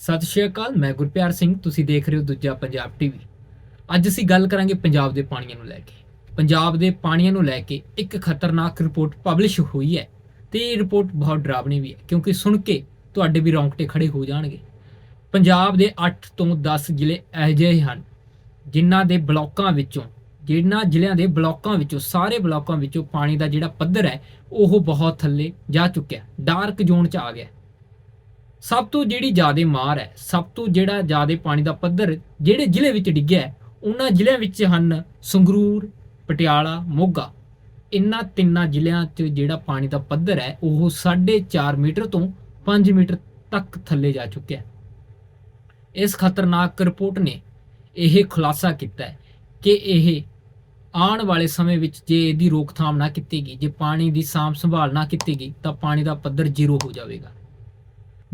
ਸਤਿ ਸ਼੍ਰੀ ਅਕਾਲ, ਮੈਂ ਗੁਰਪਿਆਰ ਸਿੰਘ, ਤੁਸੀਂ ਦੇਖ ਰਹੇ ਹੋ ਦੂਜਾ ਪੰਜਾਬ ਟੀਵੀ ਅੱਜ ਅਸੀਂ ਗੱਲ ਕਰਾਂਗੇ ਪੰਜਾਬ ਦੇ ਪਾਣੀਆਂ ਨੂੰ ਲੈ ਕੇ। ਪੰਜਾਬ ਦੇ ਪਾਣੀਆਂ ਨੂੰ ਲੈ ਕੇ ਇੱਕ ਖਤਰਨਾਕ ਰਿਪੋਰਟ ਪਬਲਿਸ਼ ਹੋਈ ਹੈ ਤੇ ਇਹ ਰਿਪੋਰਟ ਬਹੁਤ ਡਰਾਵਣੀ ਵੀ ਹੈ, ਕਿਉਂਕਿ ਸੁਣ ਕੇ ਤੁਹਾਡੇ ਵੀ ਰੌਂਗਟੇ ਖੜੇ ਹੋ ਜਾਣਗੇ। ਪੰਜਾਬ ਦੇ 8 ਤੋਂ 10 ਜ਼ਿਲ੍ਹੇ ਅਜਿਹੇ ਹਨ, ਜਿਨ੍ਹਾਂ ਦੇ ਬਲਾਕਾਂ ਵਿੱਚੋਂ, ਜਿਨ੍ਹਾਂ ਜ਼ਿਲ੍ਹਿਆਂ ਦੇ ਬਲਾਕਾਂ ਵਿੱਚੋਂ, ਸਾਰੇ ਬਲਾਕਾਂ ਵਿੱਚੋਂ ਪਾਣੀ ਦਾ ਜਿਹੜਾ ਪੱਧਰ ਹੈ, ਉਹ ਬਹੁਤ ਥੱਲੇ ਜਾ ਚੁੱਕਿਆ, ਡਾਰਕ ਜ਼ੋਨ 'ਚ ਆ ਗਿਆ। ਸਭ ਤੋਂ ਜਿਹੜੀ ਜ਼ਿਆਦਾ ਮਾਰ ਹੈ, ਸਭ ਤੋਂ ਜਿਹੜਾ ਜ਼ਿਆਦਾ ਪਾਣੀ ਦਾ ਪੱਧਰ ਜਿਹੜੇ ਜ਼ਿਲ੍ਹੇ ਵਿੱਚ ਡਿੱਗਿਆ ਉਹਨਾਂ ਜ਼ਿਲ੍ਹਿਆਂ ਵਿੱਚ ਹਨ ਸੰਗਰੂਰ, ਪਟਿਆਲਾ, ਮੋਗਾ। ਇਨ੍ਹਾਂ ਤਿੰਨਾਂ ਜ਼ਿਲ੍ਹਿਆਂ 'ਚ ਜਿਹੜਾ ਪਾਣੀ ਦਾ ਪੱਧਰ ਹੈ, ਉਹ 4.5 ਮੀਟਰ ਤੋਂ 5 ਮੀਟਰ ਤੱਕ ਥੱਲੇ ਜਾ ਚੁੱਕਿਆ ਇਸ ਖਤਰਨਾਕ ਰਿਪੋਰਟ ਨੇ ਇਹ ਖੁਲਾਸਾ ਕੀਤਾ ਕਿ ਇਹ ਆਉਣ ਵਾਲੇ ਸਮੇਂ ਵਿੱਚ ਜੇ ਇਹਦੀ ਰੋਕਥਾਮ ਨਾ ਕੀਤੀ ਗਈ, ਜੇ ਪਾਣੀ ਦੀ ਸਾਂਭ ਸੰਭਾਲ ਨਾ ਕੀਤੀ ਗਈ, ਤਾਂ ਪਾਣੀ ਦਾ ਪੱਧਰ ਜ਼ੀਰੋ ਹੋ ਜਾਵੇਗਾ।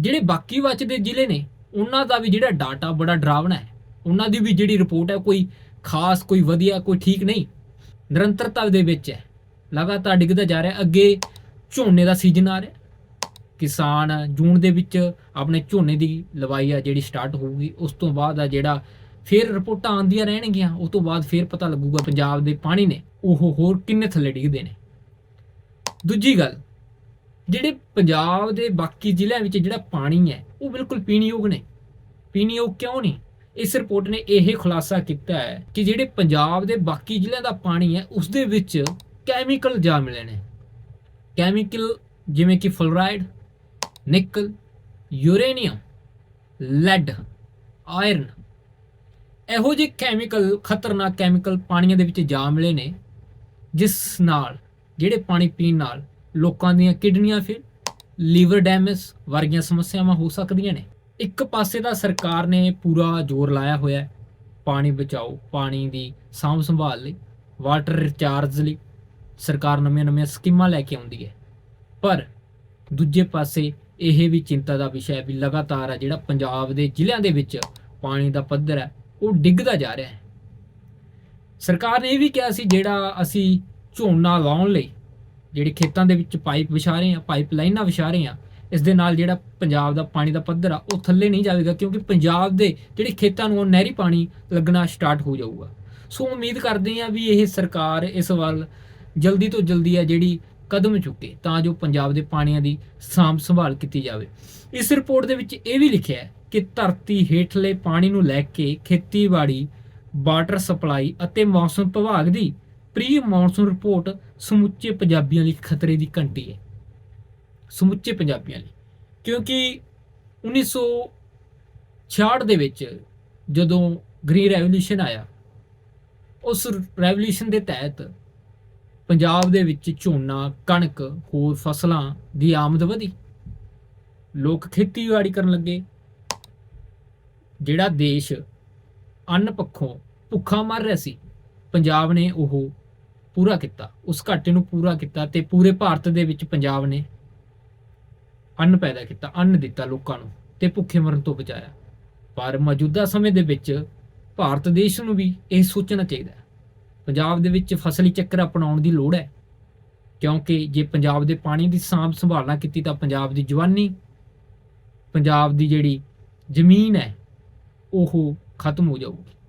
ਜਿਹੜੇ ਬਾਕੀ ਬਚਦੇ ਜ਼ਿਲ੍ਹੇ ਨੇ, ਉਹਨਾਂ ਦਾ ਵੀ ਜਿਹੜਾ ਡਾਟਾ ਬੜਾ ਡਰਾਵਣਾ ਹੈ। ਉਹਨਾਂ ਦੀ ਵੀ ਜਿਹੜੀ ਰਿਪੋਰਟ ਹੈ, ਕੋਈ ਖਾਸ, ਕੋਈ ਵਧੀਆ, ਕੋਈ ਠੀਕ ਨਹੀਂ। ਨਿਰੰਤਰਤਾ ਦੇ ਵਿੱਚ ਹੈ। ਲਗਾਤਾਰ ਡਿੱਗਦਾ ਜਾ ਰਿਹਾ ਅੱਗੇ ਝੋਨੇ ਦਾ ਸੀਜ਼ਨ ਆ ਰਿਹਾ ਕਿਸਾਨ ਜੂਨ ਦੇ ਵਿੱਚ ਆਪਣੇ ਝੋਨੇ ਦੀ ਲਵਾਈ ਆ ਜਿਹੜੀ ਸਟਾਰਟ ਹੋਊਗੀ, ਉਸ ਤੋਂ ਬਾਅਦ ਆ ਜਿਹੜਾ ਫਿਰ ਰਿਪੋਰਟਾਂ ਆਉਂਦੀਆਂ ਰਹਿਣਗੀਆਂ ਉਸ ਤੋਂ ਬਾਅਦ ਫਿਰ ਪਤਾ ਲੱਗੂਗਾ ਪੰਜਾਬ ਦੇ ਪਾਣੀ ਨੇ, ਉਹ ਹੋਰ ਕਿੰਨੇ ਥੱਲੇ ਡਿੱਗਦੇ ਨੇ। ਦੂਜੀ ਗੱਲ ਜਿਹੜੇ ਪੰਜਾਬ ਦੇ ਬਾਕੀ ਜ਼ਿਲ੍ਹਿਆਂ ਵਿੱਚ ਜਿਹੜਾ ਪਾਣੀ ਹੈ, ਉਹ ਬਿਲਕੁਲ ਪੀਣਯੋਗ ਨਹੀਂ ਪੀਣਯੋਗ ਕਿਉਂ ਨਹੀਂ ਇਸ ਰਿਪੋਰਟ ਨੇ ਇਹ ਖੁਲਾਸਾ ਕੀਤਾ ਹੈ ਕਿ ਜਿਹੜੇ ਪੰਜਾਬ ਦੇ ਬਾਕੀ ਜ਼ਿਲ੍ਹਿਆਂ ਦਾ ਪਾਣੀ ਹੈ, ਉਸ ਦੇ ਵਿੱਚ ਕੈਮੀਕਲ ਜਾ ਮਿਲੇ ਨੇ। ਕੈਮੀਕਲ ਜਿਵੇਂ ਕਿ ਫਲੋਰਾਈਡ ਨਿਕਲ ਯੂਰੇਨੀਅਮ ਲੈਡ ਆਇਰਨ ਇਹੋ ਜਿਹੇ ਕੈਮੀਕਲ ਖਤਰਨਾਕ ਕੈਮੀਕਲ ਪਾਣੀਆਂ ਦੇ ਵਿੱਚ ਜਾ ਮਿਲੇ ਨੇ, ਜਿਸ ਨਾਲ, ਜਿਹੜੇ ਪਾਣੀ ਪੀਣ ਨਾਲ ਲੋਕਾਂ ਦੀਆਂ ਕਿਡਨੀਆਂ ਫੇਲ ਲੀਵਰ ਡੈਮੇਜ ਵਰਗੀਆਂ ਸਮੱਸਿਆਵਾਂ ਹੋ ਸਕਦੀਆਂ ਨੇ। ਇੱਕ ਪਾਸੇ ਤਾਂ ਸਰਕਾਰ ਨੇ ਪੂਰਾ ਜ਼ੋਰ ਲਾਇਆ ਹੋਇਆ ਹੈ, ਪਾਣੀ ਬਚਾਓ, ਪਾਣੀ ਦੀ ਸਾਂਭ ਸੰਭਾਲ ਲਈ, ਵਾਟਰ ਰਿਚਾਰਜ ਲਈ, ਸਰਕਾਰ ਨਵੀਆਂ-ਨਵੀਆਂ ਸਕੀਮਾਂ ਲੈ ਕੇ ਆਉਂਦੀ ਹੈ। ਪਰ ਦੂਜੇ ਪਾਸੇ ਇਹ ਵੀ ਚਿੰਤਾ ਦਾ ਵਿਸ਼ਾ ਹੈ ਵੀ ਲਗਾਤਾਰ ਆ ਜਿਹੜਾ ਪੰਜਾਬ ਦੇ ਜ਼ਿਲ੍ਹਿਆਂ ਦੇ ਵਿੱਚ ਪਾਣੀ ਦਾ ਪੱਧਰ ਹੈ, ਉਹ ਡਿੱਗਦਾ ਜਾ ਰਿਹਾ ਹੈ। ਸਰਕਾਰ ਨੇ ਇਹ ਵੀ ਕਿਹਾ ਸੀ ਜਿਹੜਾ ਅਸੀਂ ਝੋਨਾ ਲਾਉਣ ਲਈ ਜਿਹੜੇ ਖੇਤਾਂ ਦੇ ਵਿੱਚ ਪਾਈਪ ਵਿਛਾ ਰਹੇ ਆ ਪਾਈਪ ਲਾਈਨਾਂ ਵਿਛਾ ਰਹੇ ਆ ਇਸ ਦੇ ਨਾਲ ਜਿਹੜਾ ਪੰਜਾਬ ਦਾ ਪਾਣੀ ਦਾ ਪੱਧਰ ਆ, ਉਹ ਥੱਲੇ ਨਹੀਂ ਜਾਵੇਗਾ ਕਿਉਂਕਿ ਪੰਜਾਬ ਦੇ ਜਿਹੜੇ ਖੇਤਾਂ ਨੂੰ ਉਹ ਨਹਿਰੀ ਪਾਣੀ ਲੱਗਣਾ ਸਟਾਰਟ ਹੋ ਜਾਊਗਾ। ਸੋ ਉਮੀਦ ਕਰਦੇ ਆ ਵੀ ਇਹ ਸਰਕਾਰ ਇਸ ਵੱਲ ਜਲਦੀ ਤੋਂ ਜਲਦੀ ਆ ਜਿਹੜੀ ਕਦਮ ਚੁੱਕੇ ਤਾਂ ਜੋ ਪੰਜਾਬ ਦੇ ਪਾਣੀਆਂ ਦੀ ਸਾਂਭ ਸੰਭਾਲ ਕੀਤੀ ਜਾਵੇ। ਇਸ ਰਿਪੋਰਟ ਦੇ ਵਿੱਚ ਇਹ ਵੀ ਲਿਖਿਆ ਹੈ ਕਿ ਧਰਤੀ ਹੇਠਲੇ ਪਾਣੀ ਨੂੰ ਲੈ ਕੇ ਖੇਤੀਬਾੜੀ, ਵਾਟਰ ਸਪਲਾਈ ਅਤੇ ਮੌਸਮ ਵਿਭਾਗ ਦੀ ਪ੍ਰੀ ਮੌਨਸੂਨ ਰਿਪੋਰਟ ਸਮੁੱਚੇ ਪੰਜਾਬੀਆਂ ਲਈ ਖਤਰੇ ਦੀ ਘੰਟੀ ਹੈ। ਸਮੁੱਚੇ ਪੰਜਾਬੀਆਂ ਲਈ। ਕਿਉਂਕਿ 1966 ਦੇ ਵਿੱਚ ਜਦੋਂ ਗ੍ਰੀਨ ਰੈਵੋਲੂਸ਼ਨ ਆਇਆ, ਉਸ ਰੈਵੋਲੂਸ਼ਨ ਦੇ ਤਹਿਤ ਪੰਜਾਬ ਦੇ ਵਿੱਚ ਝੋਨਾ, ਕਣਕ, ਹੋਰ ਫਸਲਾਂ ਦੀ ਆਮਦ ਵਧੀ। ਲੋਕ ਖੇਤੀਬਾੜੀ ਕਰਨ ਲੱਗੇ। ਜਿਹੜਾ ਦੇਸ਼ ਅੰਨ ਪੱਖੋਂ ਭੁੱਖਾ ਮਰ ਰਿਹਾ ਸੀ, ਪੰਜਾਬ ਨੇ ਉਹ ਪੂਰਾ ਕੀਤਾ, ਉਸ ਘਾਟੇ ਨੂੰ ਪੂਰਾ ਕੀਤਾ ਤੇ ਪੂਰੇ ਭਾਰਤ ਦੇ ਵਿੱਚ ਪੰਜਾਬ ਨੇ ਅੰਨ ਪੈਦਾ ਕੀਤਾ, ਅੰਨ ਦਿੱਤਾ ਲੋਕਾਂ ਨੂੰ ਤੇ ਭੁੱਖੇ ਮਰਨ ਤੋਂ ਬਚਾਇਆ। ਪਰ ਮੌਜੂਦਾ ਸਮੇਂ ਦੇ ਵਿੱਚ ਭਾਰਤ ਦੇਸ਼ ਨੂੰ ਵੀ ਇਹ ਸੋਚਣਾ ਚਾਹੀਦਾ ਹੈ। ਪੰਜਾਬ ਦੇ ਵਿੱਚ ਫਸਲੀ ਚੱਕਰ ਅਪਣਾਉਣ ਦੀ ਲੋੜ ਹੈ। ਕਿਉਂਕਿ ਜੇ ਪੰਜਾਬ ਦੇ ਪਾਣੀ ਦੀ ਸਾਂਭ ਸੰਭਾਲਣਾ ਕੀਤੀ ਤਾਂ ਪੰਜਾਬ ਦੀ ਜਵਾਨੀ, ਪੰਜਾਬ ਦੀ ਜਿਹੜੀ ਜ਼ਮੀਨ ਹੈ, ਉਹ ਖਤਮ ਹੋ ਜਾਊਗੀ।